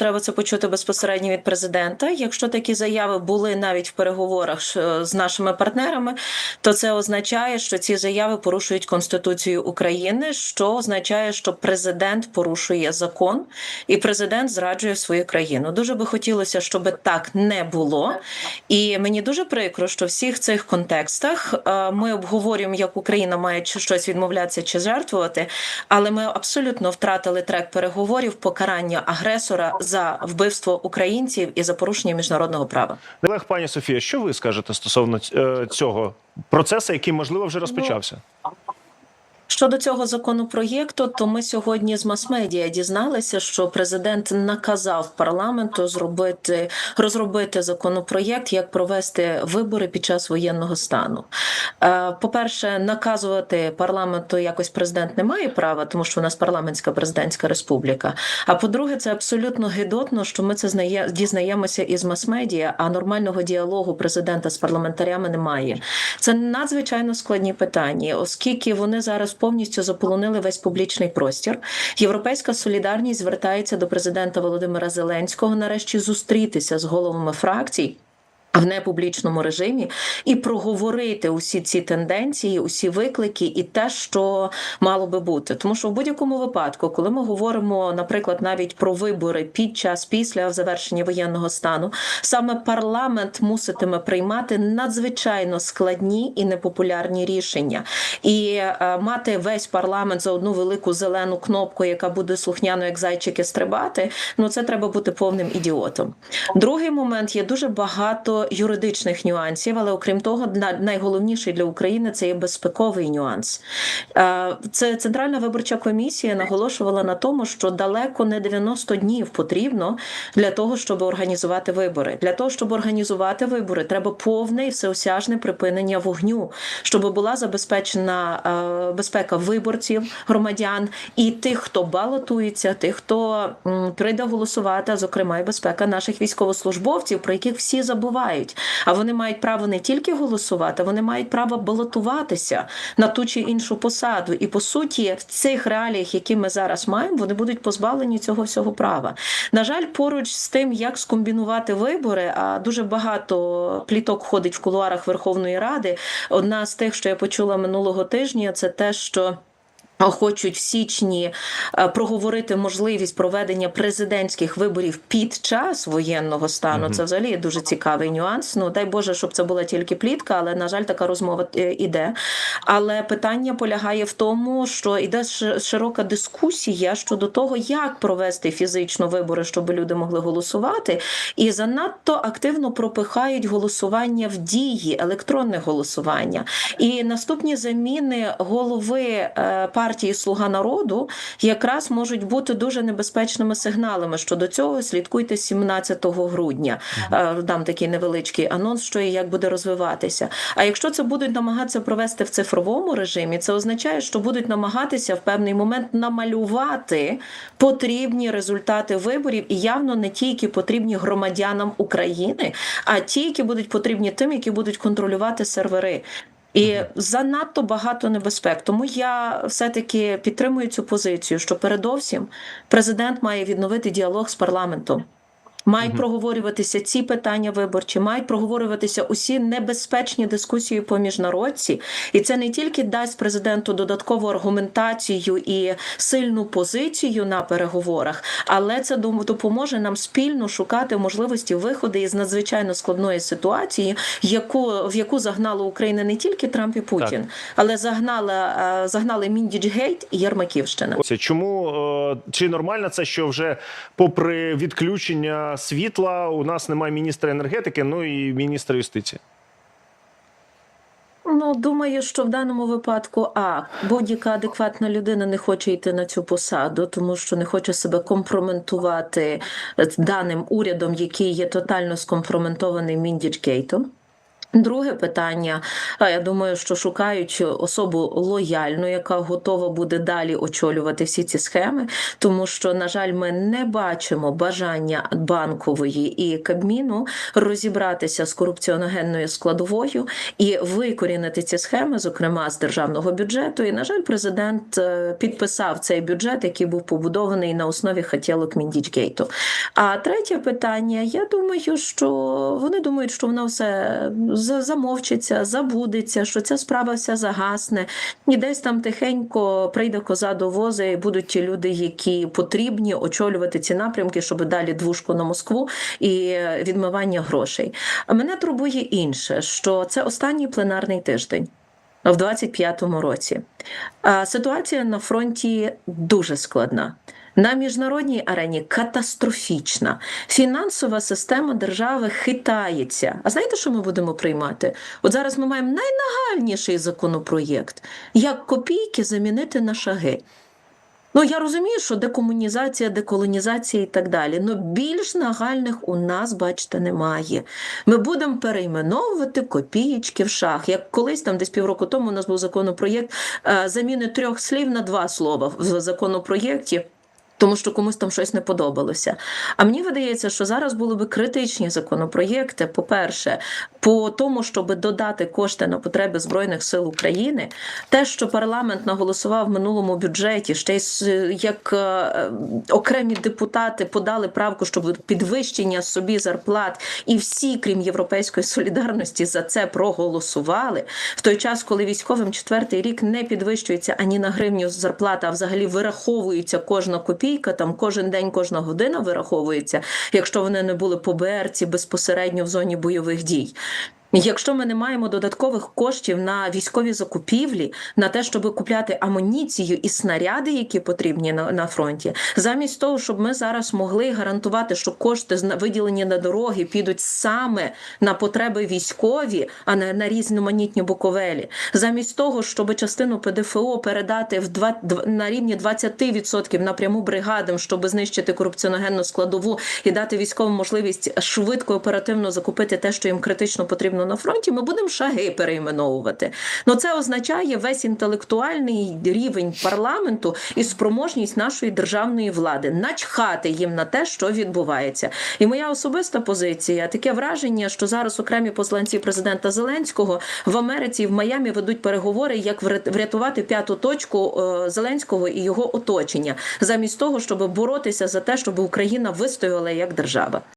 треба це почути безпосередньо від президента. Якщо такі заяви були навіть в переговорах з нашими партнерами, то це означає, що ці заяви порушують Конституцію України, що означає, що президент порушує закон і президент зраджує свою країну. Дуже би хотілося, щоб так не було. І мені дуже прикро, що всіх цих контекстах е, ми обговорюємо, як Україна має щось відмовлятися чи жертвувати, але ми абсолютно втратили трек переговорів покарання агресора за вбивство українців і за порушення міжнародного права. Олег, пані Софія, що ви скажете стосовно е, цього процесу, який можливо вже розпочався? Щодо цього законопроєкту, то ми сьогодні з мас-медіа дізналися, що президент наказав парламенту зробити розробити законопроєкт, як провести вибори під час воєнного стану. Е, По-перше, наказувати парламенту якось президент не має права, тому що у нас парламентська президентська республіка. А по-друге, це абсолютно гидотно, що ми це дізнаємося із мас-медіа, а нормального діалогу президента з парламентарями немає. Це надзвичайно складні питання, оскільки вони зараз повністю заполонили весь публічний простір. Європейська солідарність звертається до президента Володимира Зеленського нарешті зустрітися з головами фракцій. В непублічному режимі і проговорити усі ці тенденції, усі виклики, і те, що мало би бути, тому що в будь-якому випадку, коли ми говоримо, наприклад, навіть про вибори під час після завершення воєнного стану, саме парламент муситиме приймати надзвичайно складні і непопулярні рішення, і е, мати весь парламент за одну велику зелену кнопку, яка буде слухняно, як зайчики стрибати. Ну це треба бути повним ідіотом. Другий момент є дуже багато юридичних нюансів, але окрім того, на- найголовніший для України це є безпековий нюанс. Е, Це Центральна виборча комісія наголошувала на тому, що далеко не 90 днів потрібно для того, щоб організувати вибори. Для того, щоб організувати вибори, треба повне і всеосяжне припинення вогню, щоб була забезпечена е, безпека виборців, громадян і тих, хто балотується, тих, хто прийде голосувати, зокрема і безпека наших військовослужбовців, про яких всі забувають. А вони мають право не тільки голосувати, вони мають право балотуватися на ту чи іншу посаду. І по суті, в цих реаліях, які ми зараз маємо, вони будуть позбавлені цього всього права. На жаль, поруч з тим, як скомбінувати вибори, а дуже багато пліток ходить в кулуарах Верховної Ради. Одна з тих, що я почула минулого тижня, це те, що. Хочуть в січні е, проговорити можливість проведення президентських виборів під час воєнного стану. Це взагалі дуже цікавий нюанс. Ну дай Боже, щоб це була тільки плітка, але на жаль, така розмова е, іде. Але питання полягає в тому, що іде широка дискусія щодо того, як провести фізично вибори, щоб люди могли голосувати, і занадто активно пропихають голосування в дії, електронне голосування. І наступні заміни голови е, партії Слуга народу якраз можуть бути дуже небезпечними сигналами. Щодо цього слідкуйте 17 грудня. Е, Дам такий невеличкий анонс, що і як буде розвиватися. А якщо це будуть намагатися провести в цифровому режимі, це означає, що будуть намагатися в певний момент намалювати потрібні результати виборів, і явно не ті, які потрібні громадянам України, а ті, які будуть потрібні тим, які будуть контролювати сервери. І занадто багато небезпек. Тому я все-таки підтримую цю позицію, що передовсім президент має відновити діалог з парламентом. Мають проговорюватися ці питання виборчі, мають проговорюватися усі небезпечні дискусії по міжнародці, і це не тільки дасть президенту додаткову аргументацію і сильну позицію на переговорах, але це допоможе нам спільно шукати можливості виходу із надзвичайно складної ситуації, яку в яку загнало Україна не тільки Трамп і Путін, але загнала е, загнали Міндічгейт і Єрмаківщина. Ось Чому е, чи нормально це, що вже попри відключення світла у нас немає міністра енергетики, ну і міністра юстиції? Ну, думаю, що в даному випадку а будь-яка адекватна людина не хоче йти на цю посаду, тому що не хоче себе компроментувати даним урядом, який є тотально скомпроментований Міндічгейтом. Друге питання. Я думаю, що шукають особу лояльну, яка готова буде далі очолювати всі ці схеми, тому що, на жаль, ми не бачимо бажання банкової і Кабміну розібратися з корупціоногенною складовою і викорінити ці схеми, зокрема з державного бюджету. І, на жаль, президент е, підписав цей бюджет, який був побудований на основі хотілок Міндічгейту. А третє питання: я думаю, що вони думають, що воно все замовчиться, забудеться, що ця справа вся загасне, і десь там тихенько прийде коза до воза, і будуть ті люди, які потрібні очолювати ці напрямки, щоб далі двушку на Москву і відмивання грошей. А мене турбує інше, що це останній пленарний тиждень. В 25-му році ситуація на фронті дуже складна. На міжнародній арені катастрофічна. Фінансова система держави хитається. А знаєте, що ми будемо приймати? От зараз ми маємо найнагальніший законопроєкт, як копійки замінити на шаги. Ну, я розумію, що декомунізація, деколонізація і так далі. але більш нагальних у нас, бачите, немає. Ми будемо перейменовувати копієчки в шах. Як колись там, десь півроку тому, у нас був законопроєкт е, заміни трьох слів на два слова в законопроєкті. Тому що комусь там щось не подобалося. А мені видається, що зараз були би критичні законопроєкти. По-перше, по тому, щоб додати кошти на потреби збройних сил України, те, що парламент наголосував в минулому бюджеті, ще й як е, окремі депутати подали правку, щоб підвищення собі зарплат, і всі, крім європейської солідарності, за це проголосували. В той час, коли військовим четвертий рік не підвищується ані на гривню зарплата, а взагалі вираховується кожна копійка, там кожен день, кожна година вираховується, якщо вони не були по БРці безпосередньо в зоні бойових дій. Якщо ми не маємо додаткових коштів на військові закупівлі, на те, щоб купляти амуніцію і снаряди, які потрібні на, на фронті, замість того, щоб ми зараз могли гарантувати, що кошти виділені на дороги підуть саме на потреби військові, а не на різноманітні буковелі, замість того, щоб частину ПДФО передати в два, дв- на рівні 20% напряму бригадам, щоб знищити корупціоногенну складову і дати військовим можливість швидко оперативно закупити те, що їм критично потрібно на фронті, ми будемо шаги перейменовувати. Ну це означає весь інтелектуальний рівень парламенту і спроможність нашої державної влади начхати їм на те, що відбувається. І моя особиста позиція таке враження, що зараз окремі посланці президента Зеленського в Америці і в Майамі ведуть переговори, як врят- врятувати п'яту точку е, Зеленського і його оточення, замість того, щоб боротися за те, щоб Україна вистояла як держава.